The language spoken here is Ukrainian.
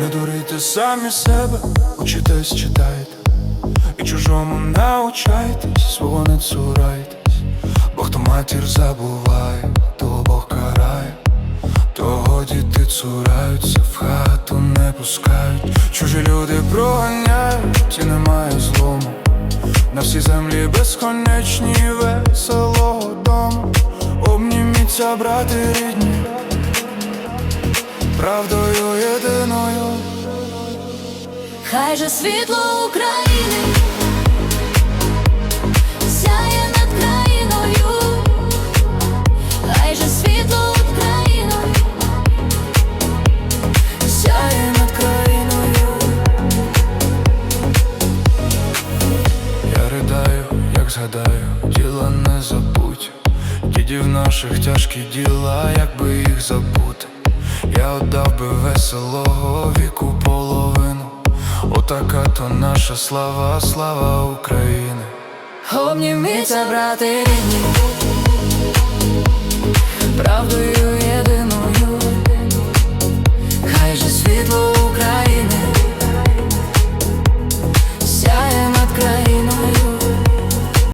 Не дурите самі себе, учитесь, читайте, і чужому научайтесь, свого не цурайтесь, бо хто матір забуває, того Бог карає, того діти цураються, в хату не пускають, чужі люди проганяють, і немає злому. На всій землі безконечні веселого дому. Обніміться, брати рідні, правдою єдиною. Хай же світло України сяє над країною, хай же світло Україною сяє над країною. Я ридаю, як згадаю, діла не забудь. Дідів наших тяжкі діла, як би їх забути. Я отдав би веселого віку Отака то наша слава, слава України Обніміться, брати рідні,